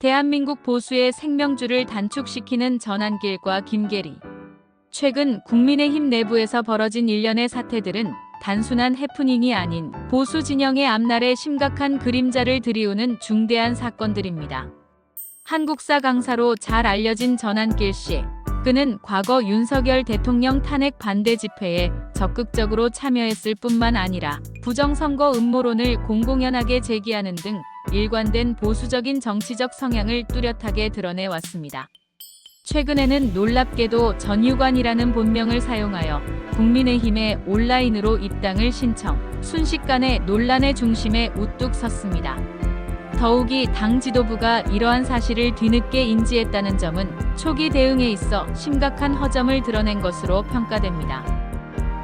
대한민국 보수의 생명줄을 단축시키는 전환길과 김계리. 최근 국민의힘 내부에서 벌어진 일련의 사태들은 단순한 해프닝이 아닌 보수 진영의 앞날에 심각한 그림자를 들이우는 중대한 사건들입니다. 한국사 강사로 잘 알려진 전환길 씨. 그는 과거 윤석열 대통령 탄핵 반대 집회에 적극적으로 참여했을 뿐만 아니라 부정선거 음모론을 공공연하게 제기하는 등 일관된 보수적인 정치적 성향을 뚜렷하게 드러내 왔습니다. 최근에는 놀랍게도 전유관이라는 본명을 사용하여 국민의힘에 온라인으로 입당을 신청, 순식간에 논란의 중심에 우뚝 섰습니다. 더욱이 당 지도부가 이러한 사실을 뒤늦게 인지했다는 점은 초기 대응에 있어 심각한 허점을 드러낸 것으로 평가됩니다.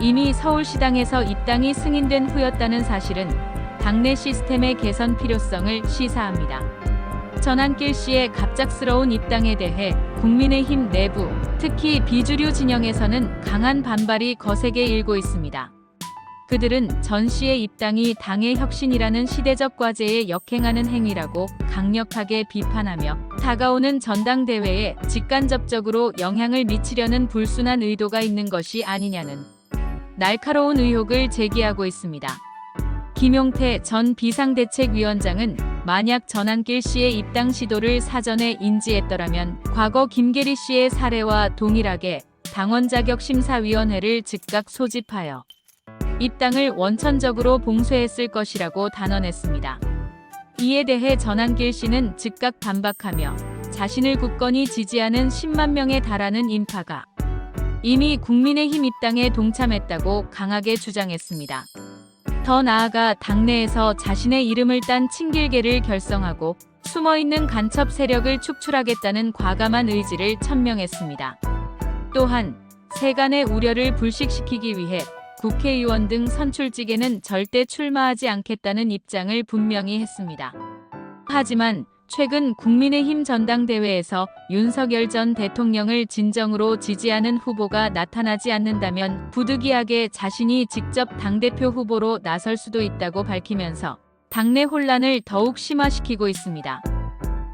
이미 서울시당에서 입당이 승인된 후였다는 사실은 당내 시스템의 개선 필요성을 시사합니다. 전한길 씨의 갑작스러운 입당에 대해 국민의힘 내부, 특히 비주류 진영에서는 강한 반발이 거세게 일고 있습니다. 그들은 전 씨의 입당이 당의 혁신이라는 시대적 과제에 역행하는 행위라고 강력하게 비판하며 다가오는 전당대회에 직간접적으로 영향을 미치려는 불순한 의도가 있는 것이 아니냐는 날카로운 의혹을 제기하고 있습니다. 김용태 전 비상대책위원장은 만약 전한길 씨의 입당 시도를 사전에 인지했더라면 과거 김계리 씨의 사례와 동일하게 당원 자격 심사위원회를 즉각 소집하여 입당을 원천적으로 봉쇄했을 것이라고 단언했습니다. 이에 대해 전한길 씨는 즉각 반박하며 자신을 굳건히 지지하는 10만 명에 달하는 인파가 이미 국민의힘 입당에 동참했다고 강하게 주장했습니다. 더 나아가 당내에서 자신의 이름을 딴 친길계를 결성하고 숨어있는 간첩 세력을 축출하겠다는 과감한 의지를 천명했습니다. 또한 세간의 우려를 불식시키기 위해 국회의원 등 선출직에는 절대 출마하지 않겠다는 입장을 분명히 했습니다. 하지만 최근 국민의힘 전당대회에서 윤석열 전 대통령을 진정으로 지지하는 후보가 나타나지 않는다면 부득이하게 자신이 직접 당대표 후보로 나설 수도 있다고 밝히면서 당내 혼란을 더욱 심화시키고 있습니다.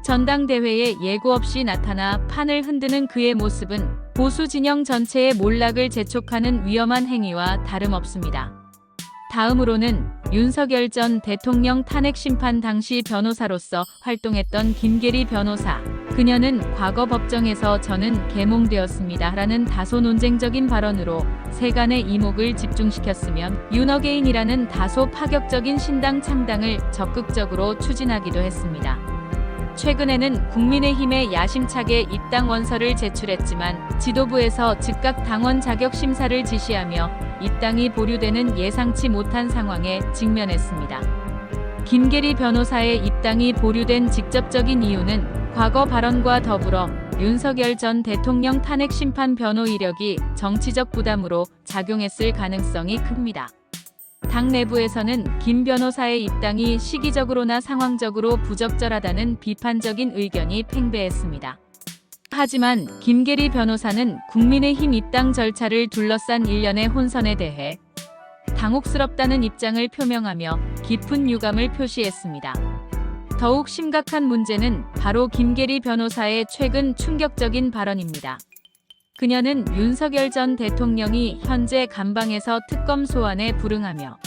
전당대회에 예고 없이 나타나 판을 흔드는 그의 모습은 보수 진영 전체의 몰락을 재촉하는 위험한 행위와 다름없습니다. 다음으로는 윤석열 전 대통령 탄핵 심판 당시 변호사로서 활동했던 김계리 변호사. 그녀는 과거 법정에서 저는 계몽되었습니다 라는 다소 논쟁적인 발언으로 세간의 이목을 집중시켰으면 윤어게인이라는 다소 파격적인 신당 창당을 적극적으로 추진하기도 했습니다. 최근에는 국민의힘에 야심차게 입당 원서를 제출했지만 지도부에서 즉각 당원 자격 심사를 지시하며 입당이 보류되는 예상치 못한 상황에 직면했습니다. 김계리 변호사의 입당이 보류된 직접적인 이유는 과거 발언과 더불어 윤석열 전 대통령 탄핵 심판 변호 이력이 정치적 부담으로 작용했을 가능성이 큽니다. 당 내부에서는 김 변호사의 입당이 시기적으로나 상황적으로 부적절하다는 비판적인 의견이 팽배했습니다. 하지만 김계리 변호사는 국민의힘 입당 절차를 둘러싼 일련의 혼선에 대해 당혹스럽다는 입장을 표명하며 깊은 유감을 표시했습니다. 더욱 심각한 문제는 바로 김계리 변호사의 최근 충격적인 발언입니다. 그녀는 윤석열 전 대통령이 현재 감방에서 특검 소환에 불응하며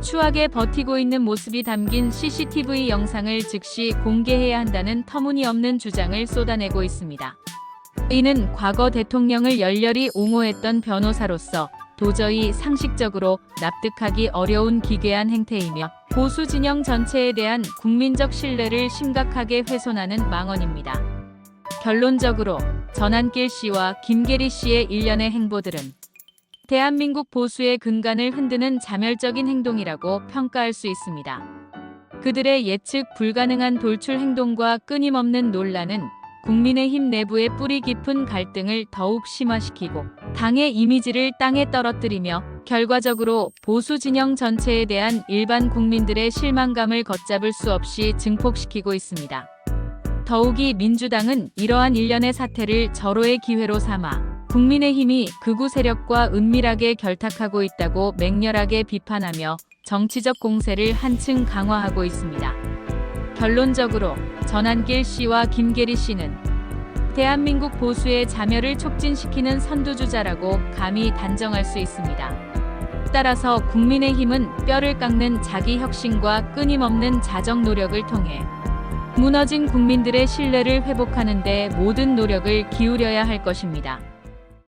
추하게 버티고 있는 모습이 담긴 CCTV 영상을 즉시 공개해야 한다는 터무니없는 주장을 쏟아내고 있습니다. 이는 과거 대통령을 열렬히 옹호했던 변호사로서 도저히 상식적으로 납득하기 어려운 기괴한 행태이며 보수 진영 전체에 대한 국민적 신뢰를 심각하게 훼손하는 망언입니다. 결론적으로 전한길 씨와 김계리 씨의 일련의 행보들은 대한민국 보수의 근간을 흔드는 자멸적인 행동이라고 평가할 수 있습니다. 그들의 예측 불가능한 돌출 행동과 끊임없는 논란은 국민의힘 내부의 뿌리 깊은 갈등을 더욱 심화시키고 당의 이미지를 땅에 떨어뜨리며 결과적으로 보수 진영 전체에 대한 일반 국민들의 실망감을 걷잡을 수 없이 증폭시키고 있습니다. 더욱이 민주당은 이러한 일련의 사태를 절호의 기회로 삼아 국민의힘이 극우 세력과 은밀하게 결탁하고 있다고 맹렬하게 비판하며 정치적 공세를 한층 강화하고 있습니다. 결론적으로 전한길 씨와 김계리 씨는 대한민국 보수의 자멸을 촉진시키는 선두주자라고 감히 단정할 수 있습니다. 따라서 국민의힘은 뼈를 깎는 자기 혁신과 끊임없는 자정 노력을 통해 무너진 국민들의 신뢰를 회복하는 데 모든 노력을 기울여야 할 것입니다.